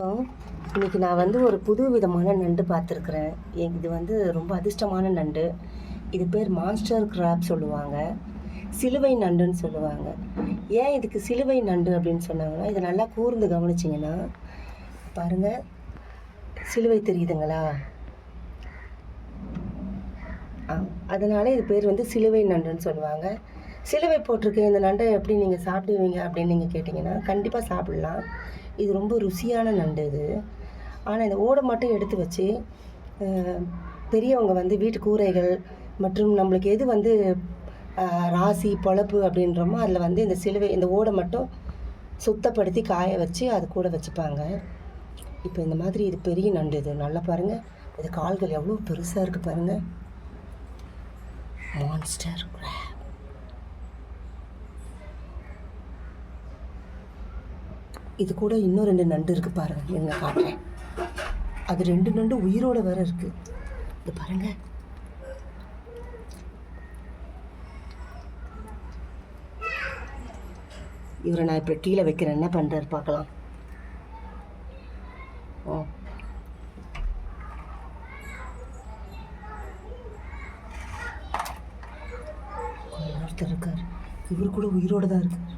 வணக்கம். இன்றைக்கி நான் வந்து ஒரு புது விதமான நண்டு பார்த்துருக்குறேன். இது வந்து ரொம்ப அதிர்ஷ்டமான நண்டு. இது பேர் மான்ஸ்டர் கிராப் சொல்லுவாங்க. சிலுவை நண்டுன்னு சொல்லுவாங்க. ஏன் இதுக்கு சிலுவை நண்டு அப்படின்னு சொன்னாங்கன்னா இதை நல்லா கூர்ந்து கவனிச்சிங்கன்னா பாருங்கள் சிலுவை தெரியுதுங்களா? ஆ அதனால் இது பேர் வந்து சிலுவை நண்டுன்னு சொல்லுவாங்க. சிலுவை போட்டிருக்கு இந்த நண்டை எப்படி நீங்கள் சாப்பிடுவீங்க அப்படின்னு நீங்கள் கேட்டிங்கன்னா கண்டிப்பாக சாப்பிட்லாம். இது ரொம்ப ருசியான நண்டு இது. ஆனால் இந்த ஓடை மட்டும் எடுத்து வச்சு பெரியவங்க வந்து வீட்டு கூரைகள் மற்றும் நம்மளுக்கு எது வந்து ராசி பொழப்பு அப்படின்றமோ அதில் வந்து இந்த சிலுவை இந்த ஓடை மட்டும் சுத்தப்படுத்தி காய வச்சு அது கூட வச்சுப்பாங்க. இப்போ இந்த மாதிரி இது பெரிய நண்டு இது. நல்லா பாருங்கள் இது கால்கள் எவ்வளோ பெருசாக இருக்குது பாருங்கள் மான்ஸ்டர் கிராப் இது கூட இன்னும் ரெண்டு நண்டு இருக்குது பாருங்கள் எங்க காட்டுறேன். அது ரெண்டு நண்டு உயிரோட வேற இருக்கு. இது பாருங்க. இவரை நான் இப்போ கீழே வைக்கிறேன். என்ன பண்ணுறாரு பார்க்கலாம். ஓ. ஒருத்தர் இருக்கார். இவர் கூட உயிரோட தான் இருக்கார்.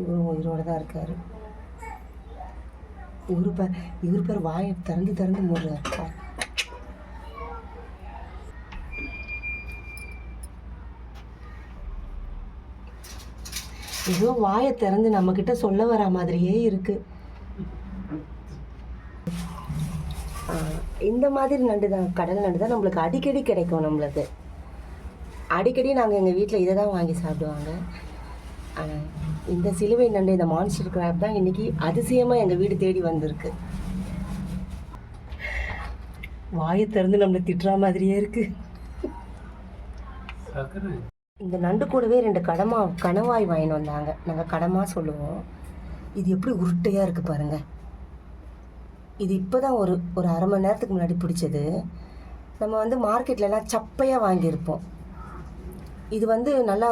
இவரும் உயிரோட தான் இருக்கார். இவரு பேர் இவர் பேர் வாயை திறந்து திறந்து மூடுறாரு பாரு. ஏதோ வாயை திறந்து நம்மக்கிட்ட சொல்ல வர மாதிரியே இருக்குது இந்த மாதிரி நண்டு தான் கடல் நண்டு தான் நம்மளுக்கு அடிக்கடி கிடைக்கும் நம்மளுக்கு. அடிக்கடி நாங்கள் எங்கள் வீட்டில் இதை தான் வாங்கி சாப்பிடுவாங்க. இந்த சிலுவை நண்டு இந்த மான்ஸ்டர் கிராப் தான் இன்னைக்கு அதிசயமாக எங்கள் வீடு தேடி வந்திருக்கு. வாயை திறந்து நம்மளை திட்டுற மாதிரியே இருக்கு. இந்த நண்டு கூடவே ரெண்டு கடமா கணவாய் வாங்கிட்டு வந்தாங்க. நாங்கள் கடமா சொல்லுவோம். இது எப்படி உருட்டையாக இருக்குது பாருங்க. இது இப்போ தான் ஒரு ஒரு அரை மணி நேரத்துக்கு முன்னாடி பிடிச்சது. நம்ம வந்து மார்க்கெட்லலாம் சப்பையாக வாங்கியிருப்போம். இது வந்து நல்லா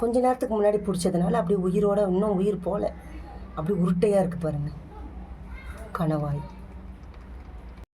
கொஞ்ச நேரத்துக்கு முன்னாடி பிடிச்சதுனால அப்படி உயிரோட இன்னும் உயிர் போல அப்படி உருட்டையாக இருக்குது பாருங்க. கணவாய்